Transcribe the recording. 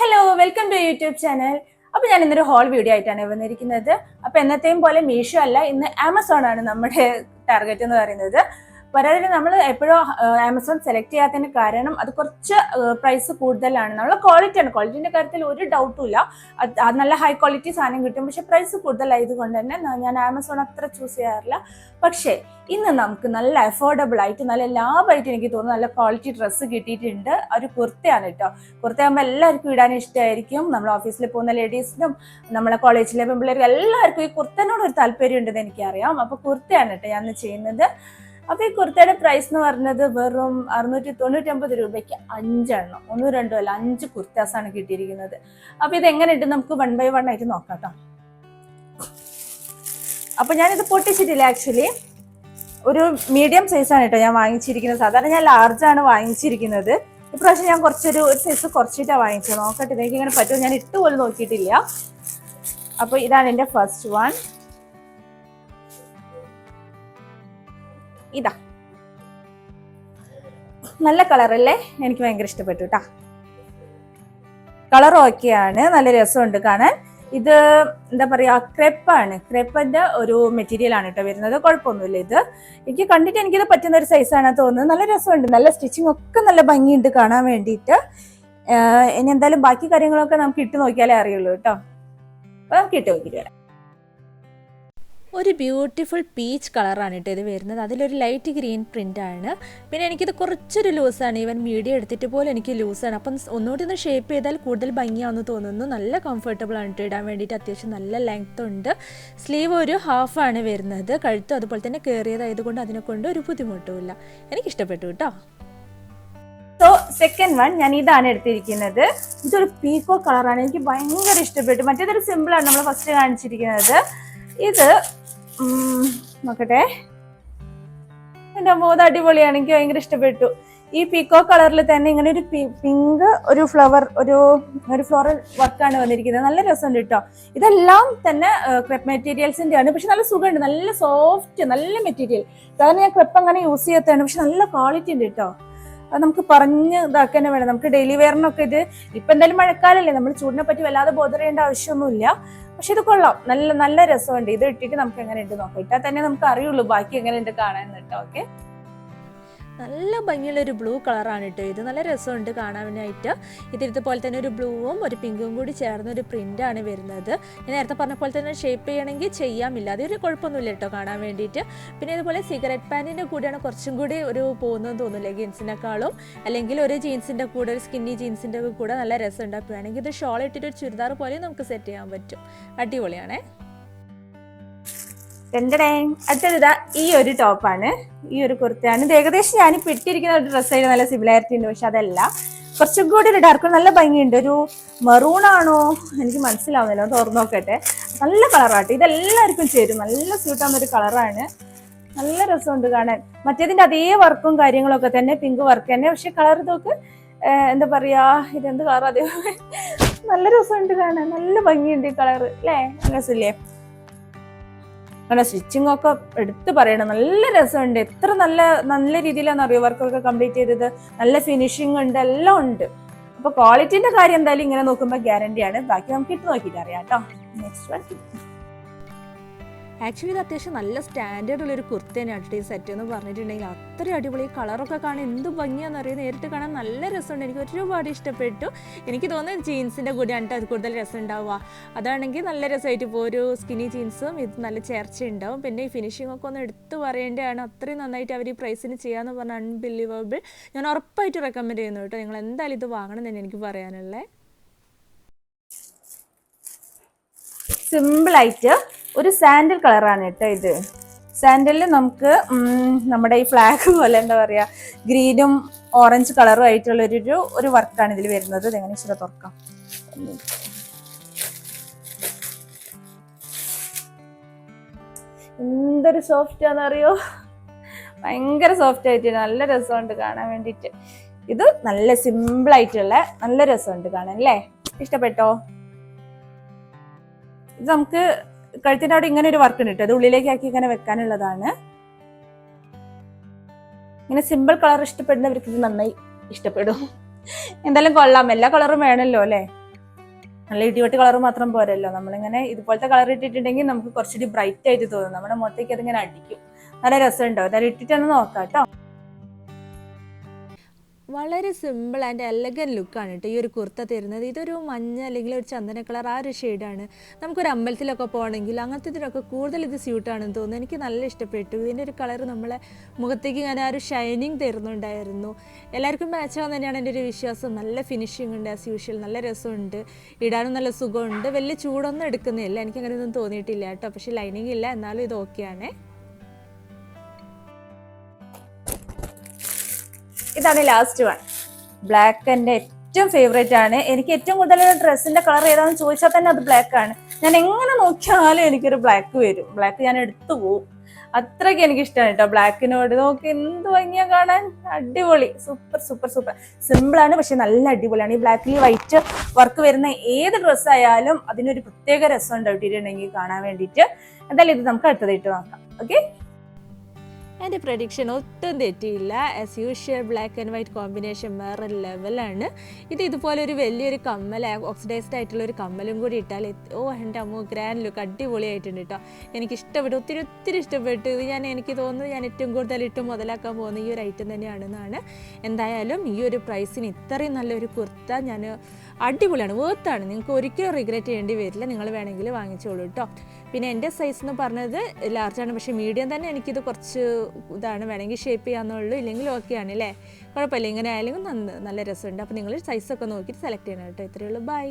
Hello welcome to YouTube channel അപ്പൊ ഞാൻ ഇന്നൊരു ഹോൾ വീഡിയോ ആയിട്ടാണ് വന്നിരിക്കുന്നത്. അപ്പൊ എന്നത്തെയും പോലെ മീഷോ അല്ല ഇന്ന് ആമസോൺ ആണ് നമ്മുടെ ടാർഗറ്റ് എന്ന് പറയുന്നത്. പരാതി നമ്മൾ എപ്പോഴും ആമസോൺ സെലക്ട് ചെയ്യാത്തതിന് കാരണം അത് കുറച്ച് പ്രൈസ് കൂടുതലാണ്. നമ്മൾ ക്വാളിറ്റി ആണ്. ക്വാളിറ്റിന്റെ കാര്യത്തിൽ ഒരു ഡൗട്ടും ഇല്ല. നല്ല ഹൈ ക്വാളിറ്റി സാധനം കിട്ടും. പക്ഷെ പ്രൈസ് കൂടുതലായതുകൊണ്ട് തന്നെ ഞാൻ ആമസോൺ അത്ര ചൂസ് ചെയ്യാറില്ല. പക്ഷേ ഇന്ന് നമുക്ക് നല്ല അഫോർഡബിൾ ആയിട്ട് നല്ല ലാഭമായിട്ട് എനിക്ക് തോന്നുന്നു നല്ല ക്വാളിറ്റി ഡ്രസ്സ് കിട്ടിയിട്ടുണ്ട്. ഒരു കുർത്തയാണ് കേട്ടോ. കുർത്തയാകുമ്പോൾ എല്ലാവർക്കും ഇടാൻ ഇഷ്ടമായിരിക്കും. നമ്മൾ ഓഫീസിൽ പോകുന്ന ലേഡീസിനും നമ്മളെ കോളേജിലെ പെൺപിള്ളേർക്കും എല്ലാവർക്കും ഈ കുർത്തനോട് ഒരു താല്പര്യം ഉണ്ടെന്ന് എനിക്കറിയാം. അപ്പോൾ കുർത്തയാണ് കേട്ടോ ഞാൻ ചെയ്യുന്നത്. അപ്പോൾ ഈ കുർത്തയുടെ പ്രൈസ് എന്ന് പറഞ്ഞത് വെറും അറുന്നൂറ്റി തൊണ്ണൂറ്റൊമ്പത് രൂപയ്ക്ക് അഞ്ചെണ്ണം. ഒന്നും രണ്ടും അല്ല അഞ്ച് കുർത്താസാണ് കിട്ടിയിരിക്കുന്നത്. അപ്പോൾ ഇത് എങ്ങനെ എങ്ങനെയുണ്ട് നമുക്ക് വൺ ബൈ വൺ ആയിട്ട് നോക്കാം കേട്ടോ അപ്പോൾ ഞാനിത് പൊട്ടിച്ചിട്ടില്ല ആക്ച്വലി ഒരു മീഡിയം സൈസാണ് കേട്ടോ ഞാൻ വാങ്ങിച്ചിരിക്കുന്നത്. സാധാരണ ഞാൻ ലാർജാണ് വാങ്ങിച്ചിരിക്കുന്നത്. ഇപ്രാവശ്യം ഞാൻ കുറച്ചൊരു ഒരു സൈസ് കുറച്ചിട്ടാണ് വാങ്ങിച്ചത്. നോക്കട്ടെ എനിക്ക് ഇങ്ങനെ പറ്റുമോ ഞാൻ ഇട്ട് പോലും നോക്കിയിട്ടില്ല. അപ്പോൾ ഇതാണ് എന്റെ ഫസ്റ്റ് വൺ ഇതാ. നല്ല കളറല്ലേ എനിക്ക് ഭയങ്കര ഇഷ്ടപ്പെട്ടു കേട്ടാ കളർ ഓക്കെയാണ് നല്ല രസമുണ്ട് കാണാൻ. ഇത് എന്താ പറയാ ക്രെപ്പാണ്. ക്രെപ്പിന്റെ ഒരു മെറ്റീരിയൽ ആണ് കേട്ടോ വരുന്നത്. കുഴപ്പമൊന്നുമില്ല ഇത്. എനിക്ക് കണ്ടിട്ട് എനിക്കിത് പറ്റുന്ന ഒരു സൈസാണ് തോന്നുന്നത് നല്ല രസമുണ്ട്. നല്ല സ്റ്റിച്ചിങ് ഒക്കെ നല്ല ഭംഗിയുണ്ട് കാണാൻ വേണ്ടിയിട്ട്. ഇനി എന്തായാലും ബാക്കി കാര്യങ്ങളൊക്കെ നമുക്ക് ഇട്ട് നോക്കിയാലേ അറിയുള്ളൂ കേട്ടോ അപ്പൊ നമുക്ക് ഇട്ട് നോക്കിയിട്ട് വരാം. ഒരു ബ്യൂട്ടിഫുൾ പീച്ച് കളറാണ് കേട്ടോ ഇത് വരുന്നത്. അതിലൊരു ലൈറ്റ് ഗ്രീൻ പ്രിന്റ് ആണ്. പിന്നെ എനിക്കിത് കുറച്ചൊരു ലൂസാണ് ഈവൻ മീഡിയം എടുത്തിട്ട് പോലും എനിക്ക് ലൂസാണ് അപ്പം ഒന്നുകൂടി ഒന്ന് ഷേപ്പ് ചെയ്താൽ കൂടുതൽ ഭംഗിയാണെന്ന് തോന്നുന്നു. നല്ല കംഫർട്ടബിൾ ആണ് കേട്ടോ ഇടാൻ വേണ്ടിയിട്ട്. അത്യാവശ്യം നല്ല ലെങ്ത് ഉണ്ട്. സ്ലീവ് ഒരു ഹാഫാണ് വരുന്നത്. കഴുത്തും അതുപോലെ തന്നെ കയറിയതായതുകൊണ്ട് അതിനെ കൊണ്ട് ഒരു ബുദ്ധിമുട്ടുമില്ല എനിക്കിഷ്ടപ്പെട്ടു കേട്ടോ സോ സെക്കൻഡ് വൺ ഞാൻ ഇതാണ് എടുത്തിരിക്കുന്നത്. ഇതൊരു പീക്കോ കളറാണ് എനിക്ക് ഭയങ്കര ഇഷ്ടപ്പെട്ടു. മറ്റേതൊരു സിമ്പിളാണ് നമ്മൾ ഫസ്റ്റ് കാണിച്ചിരിക്കുന്നത്. ഇത് നോക്കട്ടെ. എന്റെ മോത് അടിപൊളിയാണ് എനിക്ക് ഭയങ്കര ഇഷ്ടപ്പെട്ടു. ഈ പീക്കോ കളറിൽ തന്നെ ഇങ്ങനെ ഒരു പിങ്ക് ഒരു ഫ്ലവർ ഒരു ഒരു ഫ്ലോറൽ വർക്കാണ് വന്നിരിക്കുന്നത്. നല്ല രസമുണ്ട് കേട്ടോ ഇതെല്ലാം തന്നെ ക്രെപ്പ് മെറ്റീരിയൽസിന്റെ ആണ്. പക്ഷെ നല്ല സുഖമുണ്ട്. നല്ല സോഫ്റ്റ് നല്ല മെറ്റീരിയൽ കാരണം ഞാൻ ക്രെപ്പ് അങ്ങനെ യൂസ് ചെയ്യാത്തതാണ്. പക്ഷെ നല്ല ക്വാളിറ്റി ഉണ്ട് കേട്ടോ അത് നമുക്ക് പറഞ്ഞ് ഇതാക്കാൻ വേണം. നമുക്ക് ഡെയിലി വെയറിനൊക്കെ ഇത് ഇപ്പൊ എന്തായാലും മഴക്കാലല്ലേ. നമ്മൾ ചൂടിനെ പറ്റി വല്ലാതെ ബോധറിയേണ്ട ആവശ്യമൊന്നുമില്ല. പക്ഷെ ഇത് കൊള്ളാം. നല്ല നല്ല രസമുണ്ട്. ഇത് ഇട്ടിട്ട് നമുക്ക് എങ്ങനെ ഉണ്ട് നോക്കാം. ഇട്ടാൽ തന്നെ നമുക്ക് അറിയുള്ളൂ ബാക്കി എങ്ങനെ ഉണ്ട് കാണാൻ കേട്ടോ ഓക്കെ? നല്ല ഭംഗിയുള്ള ഒരു ബ്ലൂ കളറാണ് കേട്ടോ ഇത്. നല്ല രസമുണ്ട് കാണാനായിട്ട്. ഇത് ഇതുപോലെ തന്നെ ഒരു ബ്ലൂവും ഒരു പിങ്കും കൂടി ചേർന്ന ഒരു ആണ് വരുന്നത്. ഞാൻ നേരത്തെ പറഞ്ഞ പോലെ തന്നെ ഷേപ്പ് ചെയ്യണമെങ്കിൽ ചെയ്യാമില്ല. അതൊരു കുഴപ്പമൊന്നുമില്ല കേട്ടോ കാണാൻ വേണ്ടിയിട്ട്. പിന്നെ ഇതുപോലെ സിഗരറ്റ് പാന്റിന്റെ കൂടെയാണ് കുറച്ചും കൂടി ഒരു പോകുന്നതെന്ന് തോന്നുന്നു ലെഗിൻസിനെക്കാളും അല്ലെങ്കിൽ ഒരു ജീൻസിന്റെ കൂടെ ഒരു സ്കിന്നി ജീൻസിന്റെ കൂടെ നല്ല രസം ഉണ്ടാക്കുകയാണെങ്കിൽ ഇത് ഷോൾ ഇട്ടിട്ട് ഒരു ചുരിദാർ പോലെ നമുക്ക് സെറ്റ് ചെയ്യാൻ പറ്റും. അടിപൊളിയാണേ. അടുത്തത് ഇതാ ഈ ഒരു ടോപ്പാണ് ഈ ഒരു കുർത്തയാണ്. ഇത് ഏകദേശം ഞാൻ ഇട്ടിരിക്കുന്ന ഒരു ഡ്രസ്സായിട്ട് നല്ല സിമിലാരിറ്റി ഉണ്ട്. പക്ഷെ അതല്ല. കുറച്ചും കൂടി ഒരു ഡാർക്ക് നല്ല ഭംഗിയുണ്ട്. ഒരു മെറൂൺ ആണോ? എനിക്ക് മനസ്സിലാവുന്നില്ല. തുറന്നു നോക്കട്ടെ. നല്ല കളറാട്ടെ ഇതെല്ലാവർക്കും ചേരും. നല്ല സ്യൂട്ടാവുന്ന ഒരു കളറാണ് നല്ല രസമുണ്ട് കാണാൻ. മറ്റേതിന്റെ അതേ വർക്കും കാര്യങ്ങളൊക്കെ തന്നെ. പിങ്ക് വർക്ക് തന്നെ. പക്ഷെ കളർ ഇതൊക്കെ എന്താ പറയാ? ഇതെന്ത് കളർ അതേ നല്ല രസമുണ്ട് കാണാൻ. നല്ല ഭംഗിയുണ്ട് ഈ കളർ അല്ലേ? രസമില്ലേ? അങ്ങനെ സ്റ്റിച്ചിങ് ഒക്കെ എടുത്ത് പറയണം. നല്ല രസമുണ്ട്. എത്ര നല്ല നല്ല രീതിയിലാണ് അറിയോ? വർക്കൊക്കെ കംപ്ലീറ്റ് ചെയ്തത്. നല്ല ഫിനിഷിംഗ് ഉണ്ട്. എല്ലാം ഉണ്ട്. അപ്പൊ ക്വാളിറ്റിന്റെ കാര്യം എന്തായാലും ഇങ്ങനെ നോക്കുമ്പോൾ ഗ്യാരണ്ടി ആണ്. ബാക്കി നമുക്ക് ഇട്ട് നോക്കിയിട്ട് അറിയാം കേട്ടോ. നെക്സ്റ്റ് വൺ ആക്ച്വലി ഇത് അത്യാവശ്യം നല്ല സ്റ്റാൻഡേർഡ് ഉള്ള ഒരു കുർത്ത തന്നെയാണ് ഈ സെറ്റ് എന്ന് പറഞ്ഞിട്ടുണ്ടെങ്കിൽ. അത്രയും അടിപൊളി. കളറൊക്കെ കാണാൻ എന്ത് ഭംഗിയാണെന്ന് അറിയാം നേരിട്ട് കാണാൻ നല്ല രസമുണ്ട്. എനിക്ക് ഒരുപാട് ഇഷ്ടപ്പെട്ടു. എനിക്ക് തോന്നുന്നത് ജീൻസിന്റെ കൂടെയാണ് അത് കൂടുതൽ രസം ഉണ്ടാവുക അതാണെങ്കിൽ നല്ല രസമായിട്ട് ഇപ്പോൾ ഒരു സ്കിന്നി ജീൻസും ഇത് നല്ല ചേർച്ച ഉണ്ടാവും പിന്നെ ഈ ഫിനിഷിംഗ് ഒക്കെ ഒന്ന് എടുത്തു പറയേണ്ടതാണ്. അത്രയും നന്നായിട്ട് അവർ ഈ പ്രൈസിന് ചെയ്യാമെന്ന് പറഞ്ഞാൽ അൺബിലീവബിൾ ഞാൻ ഉറപ്പായിട്ട് റെക്കമെൻഡ് ചെയ്യുന്നു കേട്ടോ. നിങ്ങൾ എന്തായാലും ഇത് വാങ്ങണം തന്നെ എനിക്ക് പറയാനുള്ളത് സിമ്പിളായിട്ട് ഒരു സാൻഡൽ കളറാണ് കേട്ടോ ഇത്. സാൻഡലിൽ നമുക്ക് നമ്മുടെ ഈ ഫ്ലാഗ് പോലെ എന്താ പറയുക ഗ്രീനും ഓറഞ്ച് കളറും ആയിട്ടുള്ള ഒരു ഒരു- വർക്കാണ് ഇതിൽ വരുന്നത്. എങ്ങനെ ഇച്ചിരി തുറക്കാം. എന്തൊരു സോഫ്റ്റ് ആണെന്നറിയോ? ഭയങ്കര സോഫ്റ്റ് ആയിട്ട് നല്ല രസമുണ്ട് കാണാൻ വേണ്ടിയിട്ട്. ഇത് നല്ല സിമ്പിൾ ആയിട്ടുള്ള നല്ല രസമുണ്ട് കാണാൻ അല്ലേ? ഇഷ്ടപ്പെട്ടോ? ഇത് നമുക്ക് കഴുത്തിന്റെ അവിടെ ഇങ്ങനെ ഒരു വർക്ക് ഉണ്ട് അത് ഉള്ളിലേക്ക് ആക്കി ഇങ്ങനെ വെക്കാനുള്ളതാണ്. ഇങ്ങനെ സിമ്പിൾ കളർ ഇഷ്ടപ്പെടുന്നവർക്ക് ഇത് നന്നായി ഇഷ്ടപ്പെടും. എന്തായാലും കൊള്ളാം. എല്ലാ കളറും വേണമല്ലോ അല്ലേ? നല്ല ഇടിവെട്ട് കളർ മാത്രം പോരല്ലോ. നമ്മളിങ്ങനെ ഇതുപോലത്തെ കളർ ഇട്ടിട്ടുണ്ടെങ്കിൽ നമുക്ക് കുറച്ചുകൂടി ബ്രൈറ്റ് ആയിട്ട് തോന്നും. നമ്മുടെ മുഖത്തേക്ക് അതിങ്ങനെ അടിക്കും. നല്ല രസമുണ്ടോ? എന്തായാലും ഇട്ടിട്ടൊന്ന് നോക്കാം കേട്ടോ വളരെ സിമ്പിൾ ആൻഡ് എലഗൻ ലുക്കാണ് കേട്ടോ ഈ ഒരു കുർത്ത തരുന്നത്. ഇതൊരു മഞ്ഞ അല്ലെങ്കിൽ ഒരു ചന്ദന കളർ ആ ഒരു ഷെയ്ഡാണ് നമുക്കൊരു അമ്പലത്തിലൊക്കെ പോകണമെങ്കിൽ അങ്ങനത്തെ ഇതിനൊക്കെ കൂടുതൽ ഇത് സ്യൂട്ടാണെന്ന് തോന്നുന്നു. എനിക്ക് നല്ല ഇഷ്ടപ്പെട്ടു. ഇതിന്റെ ഒരു കളർ നമ്മളെ മുഖത്തേക്ക് ഇങ്ങനെ ആ ഒരു ഷൈനിങ് തരുന്നുണ്ടായിരുന്നു. എല്ലാവർക്കും മാച്ച് ആവാൻ തന്നെയാണ് എന്റെ ഒരു വിശ്വാസം. നല്ല ഫിനിഷിംഗ് ഉണ്ട് ആസ് യൂഷ്വൽ നല്ല രസമുണ്ട്. ഇടാനും നല്ല സുഖമുണ്ട്. വലിയ ചൂടൊന്നും എടുക്കുന്നില്ല. എനിക്ക് അങ്ങനെയൊന്നും തോന്നിയിട്ടില്ല കേട്ടോ പക്ഷേ ലൈനിങ് ഇല്ല. എന്നാലും ഇത് ഓക്കെയാണ് ഇതാണ് ലാസ്റ്റ് വൺ ബ്ലാക്ക് എന്റെ ഏറ്റവും ഫേവറേറ്റ് ആണ്. എനിക്ക് ഏറ്റവും കൂടുതൽ ഡ്രസ്സിന്റെ കളർ ഏതാണെന്ന് ചോദിച്ചാൽ തന്നെ അത് ബ്ലാക്ക് ആണ്. ഞാൻ എങ്ങനെ നോക്കിയാലും എനിക്കൊരു ബ്ലാക്ക് വരും. ബ്ലാക്ക് ഞാൻ എടുത്തു പോവും. അത്രയ്ക്ക് എനിക്ക് ഇഷ്ടമാണ് കേട്ടോ ബ്ലാക്കിനോട് നോക്കി എന്ത് ഭംഗിയാ കാണാൻ. അടിപൊളി. സൂപ്പർ സൂപ്പർ സൂപ്പർ സിമ്പിൾ ആണ് പക്ഷെ നല്ല അടിപൊളിയാണ്. ഈ ബ്ലാക്കിൽ വൈറ്റ് വർക്ക് വരുന്ന ഏത് ഡ്രസ്സ് ആയാലും അതിനൊരു പ്രത്യേക രസം ഉണ്ട് ഇട്ടിട്ടുണ്ടെങ്കിൽ കാണാൻ വേണ്ടിയിട്ട്. എന്തായാലും ഇത് നമുക്ക് അടുത്തതായിട്ട് നോക്കാം. ഓക്കെ എന്റെ പ്രഡിക്ഷൻ ഒട്ടും തെറ്റിയില്ല. As usual black and white combination വേറെ ലെവലാണ് ഇത് ഇതുപോലെ ഒരു വലിയൊരു കമ്മൽ ഓക്സിഡൈസ്ഡ് ആയിട്ടുള്ള ഒരു കമ്മലും കൂടി ഇട്ടാൽ ഓ എന്റെ അമ്മ ഗ്രാൻഡ് ലുക്ക് അടിപൊളിയായിട്ടുണ്ട് കേട്ടോ എനിക്ക് ഇഷ്ടപ്പെട്ടു ഒത്തിരി ഒത്തിരി ഇഷ്ടപ്പെട്ടു. ഇത് ഞാൻ എനിക്ക് തോന്നുന്നു ഞാൻ ഏറ്റവും കൂടുതൽ ഇട്ട് മുതലാക്കാൻ പോകുന്ന ഈ ഒരു ഐറ്റം തന്നെയാണെന്നാണ്. എന്തായാലും ഈ ഒരു പ്രൈസിന് ഇത്രയും നല്ലൊരു കുർത്ത ഞാൻ അടിപൊളിയാണ് വേർത്താണ് നിങ്ങൾക്ക് ഒരിക്കലും റിഗ്രറ്റ് ചെയ്യേണ്ടി വരില്ല. നിങ്ങൾ വേണമെങ്കിൽ വാങ്ങിച്ചോളൂ കേട്ടോ പിന്നെ എന്റെ സൈസ് എന്ന് പറഞ്ഞത് ലാർജാണ് പക്ഷേ മീഡിയം തന്നെ എനിക്കിത് കുറച്ച് ഇതാണ് വേണമെങ്കിൽ ഷേപ്പ് ചെയ്യാന്നുള്ളൂ ഇല്ലെങ്കിൽ ഓക്കെ ആണ് അല്ലേ കുഴപ്പമില്ല ഇങ്ങനെ ആയാലും നന്ന് നല്ല രസമുണ്ട്. അപ്പോൾ നിങ്ങൾ സൈസൊക്കെ നോക്കിയിട്ട് സെലക്ട് ചെയ്യണം കേട്ടോ. ഇത്രയേ ഉള്ളൂ. ബൈ